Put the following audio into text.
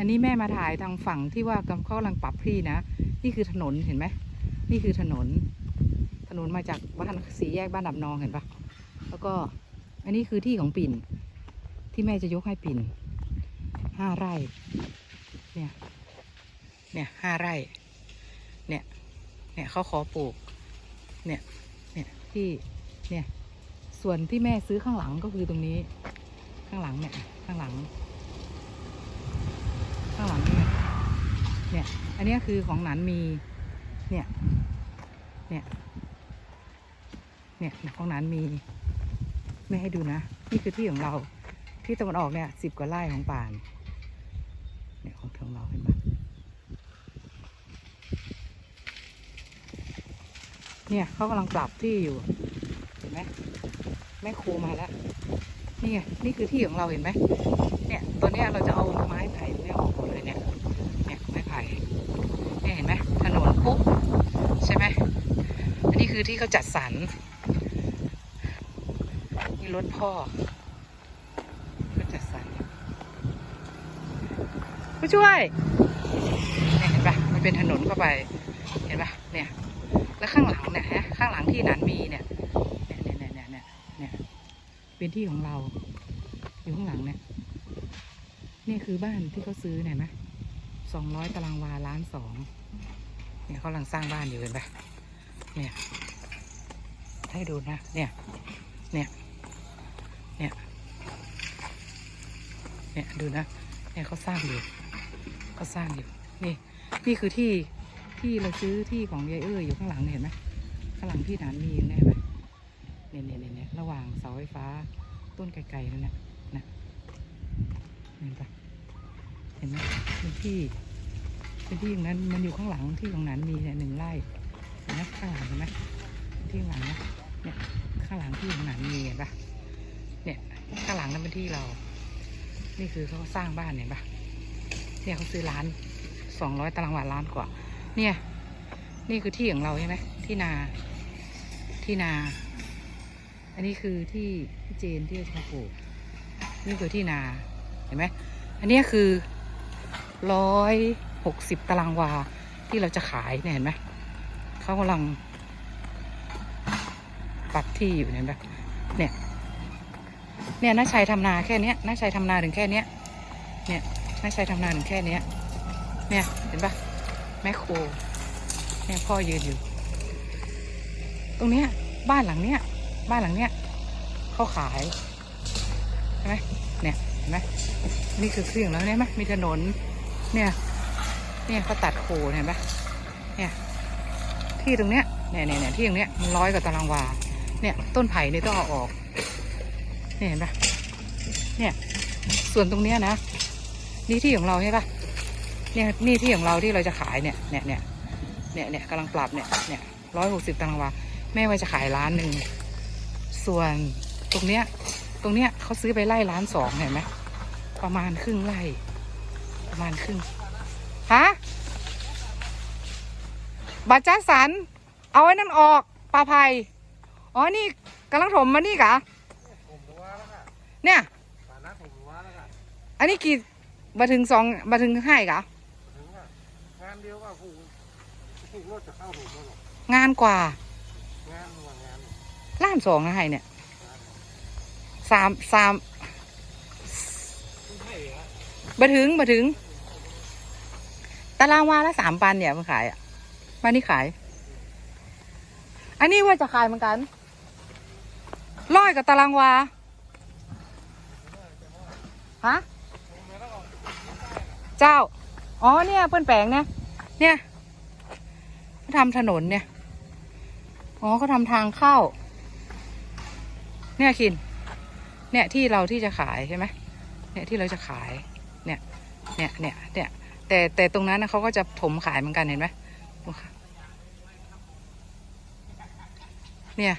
อันนี้แม่มาถ่ายทางฝั่งที่ว่ากำเขากำลังปรับที่นะ นี่คือถนนเห็นไหม นี่คือถนน ถนนมาจากบ้านสีแยกบ้านดับนองเห็นปะแล้วก็อันนี้คือที่ของปิ่น ที่แม่จะยกให้ปิ่นห้าไร่ เนี่ย เนี่ยห้าไร่ เนี่ย เนี่ยเขาขอปลูก เนี่ย เนี่ยที่ เนี่ย ส่วนที่แม่ซื้อข้างหลังก็คือตรงนี้ ข้างหลังเนี่ย ข้างหลัง ข้างหลังเนี่ยเนี่ย อันนี้คือของหนันมี เนี่ย เนี่ย เนี่ยของหนันมี ไม่ให้ดูนะ นี่คือที่ของเรา ที่ตะวันออกเนี่ยสิบกว่าไร่ของป่าน เนี่ยของของเราเห็นปะเนี่ยเขากำลังปรับที่อยู่ เห็นไหมแม่ครูมาแล้ว นี่ไง นี่คือที่ของเราเห็นไหมเนี่ยตอนเนี้ยเราจะเอาไม้ไผ่เนี่ย เนี่ยไม้ไผ่เนี่ยเห็นไหมถนนปุ๊บใช่ไหม อันนี้ คือที่เขาจัดสรรนี่รถพ่อเขาจัดสรรผู้ช่วยเนี่ยเห็นปะมันเป็นถนนเข้าไป เห็นปะเนี่ย แล้วข้างหลังเนี่ยฮะข้างหลังที่นันมีเนี่ยเนี่ยเนี่ยเนี่ยเนี่ยเนี่ยเป็นที่ของเรา อยู่ข้างหลังเนี่ยนี่คือบ้านที่เขาซื้อเนี่ยเห็นไหมสองร้อยตารางวาล้านสองเนี่ยเขากำลังสร้างบ้านอยู่เห็นปะเนี่ย ให้ดูนะ เนี่ย เนี่ย เนี่ย เนี่ย ดูนะ เนี่ยเขาสร้างอยู่เขาสร้างอยู่ นี่ นี่คือที่ที่เราซื้อที่ของยายเอ้ยอยู่ข้างหลังเห็นไหมข้างหลังที่ฐานมีแน่ไหมเนี่ยเนี่ยเนี่ยระหว่างเสาไฟฟ้าต้นไกลๆนั่นนะนะเห็นปะเห็นไหมเป็นที่เป็นที่อย่างนั้นมันอยู่ข้างหลังที่ของนั้นมีเนี่ยหนึ่งไร่เห็นไหมข้างหลังเห็นไหมที่หลังนะ เนี่ยข้างหลังที่ของนั้นมีเห็นปะเนี่ยข้างหลังนั้นเป็นที่เรา นี่คือเขาสร้างบ้านเห็นปะเนี่ยเขาซื้อร้านสองร้อยตารางวาล้านกว่า เนี่ย นี่คือที่ของเราใช่ไหมที่นา ที่นา อันนี้คือที่ที่เจนที่จะมาปลูกนี่คือที่นาเห็นไหมอันนี้คือร้อยหกสิบตารางวาที่เราจะขายเนี่ยเห็นไหมเขากำลัง ปรับที่อยู่เนี่ยเห็นไหมเนี่ยเนี่ยน้าชัยทำนาแค่เนี้ยน้าชัยทำนาถึงแค่เนี้ยเนี่ยน้าชัยทำนาถึงแค่เนี้ยเนี่ยเห็นปะแม่โครเนี่ยพ่อยืนอยู่ ตรงเนี้ยบ้านหลังเนี้ยบ้านหลังเนี้ยเขาขายใช่ไหมเนี่ยเห็นไหมนี่คือเครื่องแล้วเนี่ยไหมมีถนน เนี่ย เนี่ยเขาตัดโคเห็นปะเนี่ยที่ตรงเนี้ยเนี่ยเนี่ยเนี่ยที่ตรงเนี้ยมันร้อยกว่าตารางวา เนี่ย ต้นไผ่นี่ต้องเอาออกเนี่ยเห็นปะเนี่ยส่วนตรงเนี้ยนะนี่ที่ของเราใช่ปะเนี่ยนี่ที่ของเราที่เราจะขายเนี่ยเนี่ยเนี่ยเนี่ยเนี่ยกำลังปรับเนี่ยเนี่ยร้อยหกสิบตารางวาแม่ว่าจะขายล้านหนึ่งส่วนตรงเนี้ยตรงเนี้ยเขาซื้อไปไล่ล้านสองเห็นไหมประมาณครึ่งไร่ประมาณครึ่งฮะบัตรจัดสรรเอาไว้นั่นออกปลาภัย อ๋อ นี่กำลังถมมานี่กะผมว่าแล้วค่ะเนี่ยฐานะผมว่าแล้วค่ะอันนี้กี่มาถึงสองมาถึงห้กะงานเดียวว่าผู้ผู้รถจะเข้าถูกแล้วหรองานกว่า งานว่างานล้านสองนะให้เนี่ยสามสามไม่ใช่ฮะมาถึงมาถึง ตารางวาละสามปันเนี่ยมันขายอะบ้านนี้ขาย อันนี้ว่าจะขายเหมือนกัน ร้อยกับตารางวาฮะเจ้า อ๋อเนี่ยเพื่อนแปลงเนี่ยเนี่ยเขาทำถนนเนี่ย อ๋อเขาทำทางเข้า เนี่ยคิน เนี่ยที่เราที่จะขายใช่ไหมเนี่ยที่เราจะขาย เนี่ย เนี่ยเนี่ยเนี่ยแต่แต่ตรงนั้นนะเขาก็จะถมขายเหมือนกันเห็นไหมเนี่ย